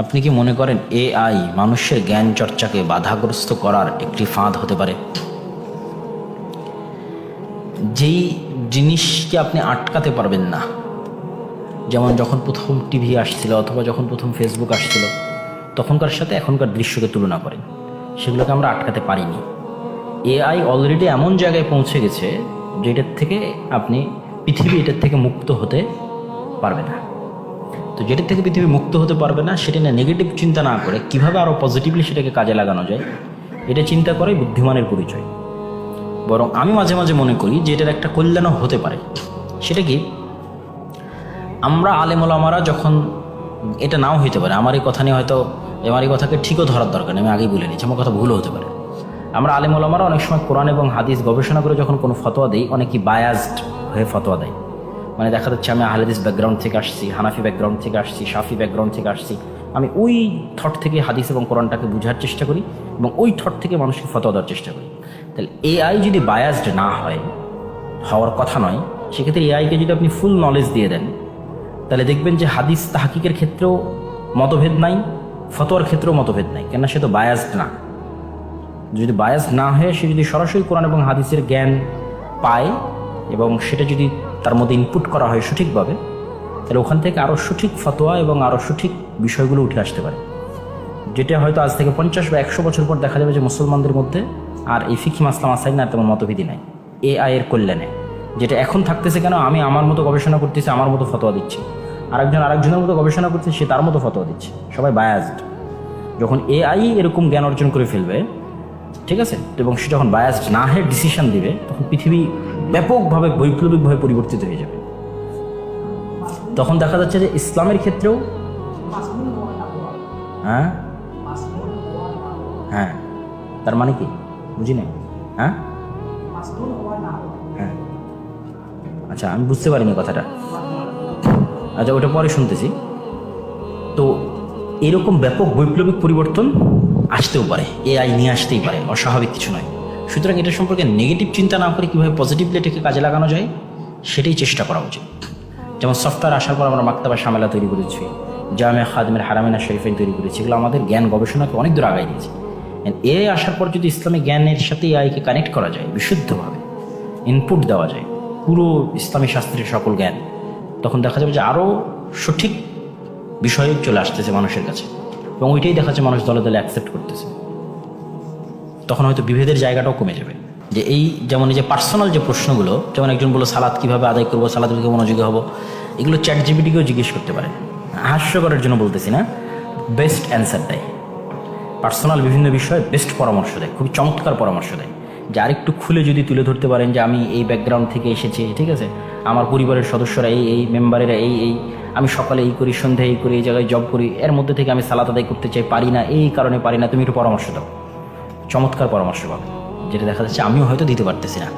আপনি কি মনে করেন এআই মানুষের জ্ঞান চর্চাকে বাধাগ্রস্ত করার একটি ফাঁদ হতে পারে? যেই জিনিসকে আপনি আটকাতে পারবেন না, যেমন যখন প্রথম টিভি আসছিল অথবা যখন প্রথম ফেসবুক আসছিল, তখনকার সাথে এখনকার দৃশ্যকে তুলনা করেন। সেগুলোকে আমরা আটকাতে পারিনি। এআই অলরেডি এমন জায়গায় পৌঁছে গেছে যেটার থেকে আপনি পৃথিবী এটার থেকে মুক্ত হতে পারবে না। তো যেটার থেকে পৃথিবী মুক্ত হতে পারবে না, সেটা নিয়ে নেগেটিভ চিন্তা না করে কীভাবে আরও পজিটিভলি সেটাকে কাজে লাগানো যায়, এটা চিন্তা করে বুদ্ধিমানের পরিচয়। বরং আমি মাঝে মাঝে মনে করি যে এটার একটা কল্যাণও হতে পারে। সেটা কি? আমরা আলেমোলামারা যখন এটা নাও হইতে পারে, আমার এই কথা নিয়ে হয়তো, আমার এই কথাকে ঠিকও ধরার দরকার নেই, আমি আগেই বলে নিচ্ছি আমার কথা ভুলও হতে পারে। আমরা আলেমোলামারা অনেক সময় কোরআন এবং হাদিস গবেষণা করে যখন কোনো ফতোয়া দিই অনেকেই বায়াসড হয়ে ফতোয়া দেয়। মানে দেখা যাচ্ছে আমি আহলেদিস ব্যাকগ্রাউন্ড থেকে আসছি, হানাফি ব্যাকগ্রাউন্ড থেকে আসছি, শাফি ব্যাকগ্রাউন্ড থেকে আসছি। আমি ওই থট থেকে হাদিস এবং কোরআনটাকে বোঝার চেষ্টা করি এবং ওই থট থেকে মানুষকে ফতোয়া দেওয়ার চেষ্টা করি। তাহলে এআই যদি বায়াসড না হয়, হওয়ার কথা নয়, সেক্ষেত্রে এআইকে যদি আপনি ফুল নলেজ দিয়ে দেন, তাহলে দেখবেন যে হাদিস তাহাকিকের ক্ষেত্রেও মতভেদ নাই, ফতোয়ার ক্ষেত্রেও মতভেদ নাই, কেননা সে তো বায়াসড না। যদি বায়াস না হয়ে সে যদি সরাসরি কোরআন এবং হাদিসের জ্ঞান পায় এবং সেটা যদি তার মধ্যে ইনপুট করা হয় সঠিকভাবে, তাহলে ওখান থেকে আরও সঠিক ফতোয়া এবং আরও সঠিক বিষয়গুলো উঠে আসতে পারে। যেটা হয়তো আজ থেকে পঞ্চাশ বা একশো বছর পর দেখা যাবে যে মুসলমানদের মধ্যে আর এই ফিকি মাসলাম আসাইন আর তেমন মতভেদই নাই। এ আয়ের কল্যাণে। যেটা এখন থাকতেছে কেন? আমি আমার মতো গবেষণা করতেছি, আমার মতো ফতোয়া দিচ্ছি। আরেকজন আরেকজনের মতো গবেষণা করছে সে তার মতো ফতোয়া দিচ্ছে। সবাই বায়াসড যখন এআই এরকম জ্ঞান অর্জন করে ফেলবে, ঠিক আছে? এবং সে যখন বায়াসড না হয়ে ডিসিশন দিবে, তখন পৃথিবী ব্যাপকভাবে বৈপ্লবিকভাবে পরিবর্তিত হয়ে যাবে। তখন দেখা যাচ্ছে যে ইসলামের ক্ষেত্রেও হ্যাঁ? হ্যাঁ। তার মানে কি? বুঝি না হ্যাঁ? হ্যাঁ। আচ্ছা আমি বুঝতে পারিনি কথাটা। আচ্ছা ওটা পরে শুনতেছি। তো এরকম ব্যাপক বৈপ্লবিক পরিবর্তন আসতেও পারে। এআই নিয়ে আসতেই পারে। অস্বাভাবিক কিছু নয়। সুতরাং এটা সম্পর্কে নেগেটিভ চিন্তা না করে কীভাবে পজিটিভলি এটাকে কাজে লাগানো যায়, সেটাই চেষ্টা করা উচিত। যেমন সফটওয়্যার আসার পর আমরা মাক্তাবা সামেলা তৈরি করেছি জামিয়া খাদমের হারামিনা শরীফাইন তৈরি করেছি, এগুলো আমাদের জ্ঞান গবেষণাকে অনেক দূর আগাই দিয়েছে। এ আসার পর যদি ইসলামী জ্ঞানের সাথে এআইকে কানেক্ট করা যায়, বিশুদ্ধভাবে ইনপুট দেওয়া যায়, পুরো ইসলামী শাস্ত্রের সকল জ্ঞান, তখন দেখা যাবে যে আরও সঠিক বিষয় চলে আসতেছে মানুষের কাছে। এবং ওইটাই দেখা যাচ্ছে মানুষ দলে দলে অ্যাকসেপ্ট করতেছে। তখন হয়তো বিভেদের জায়গাটাও কমে যাবে। যে এই যেমন এই যে পার্সোনাল যে প্রশ্নগুলো, যেমন একজন বলল সালাদ কীভাবে আদায় করব? সালাদ থেকে মনোযোগী হব? এগুলো চ্যাট জিবিটিকেও জিজ্ঞেস করতে পারে। হাস্যকরের জন্য বলতেছি না বেস্ট অ্যান্সার দেয়। পার্সোনাল বিভিন্ন বিষয়ে বেস্ট পরামর্শ দেয়, খুবই চমৎকার পরামর্শ দেয়। যে আরেকটু খুলে যদি তুলে ধরতে পারেন যে আমি এই ব্যাকগ্রাউন্ড থেকে এসেছি, ঠিক আছে? আমার পরিবারের সদস্যরা এই এই মেম্বারেরা এই এই, আমি সকালে এই করি, সন্ধ্যায় এই করি, এই জায়গায় জব করি, এর মধ্যে থেকে আমি সালাত আদায় করতে চাই, পারি না, এই কারণে পারি না, তুমি একটু পরামর্শ দাও। চমৎকার পরামর্শ পাবে যেটা দেখা যাচ্ছে আমিও হয়তো দিতে পারতেছি না।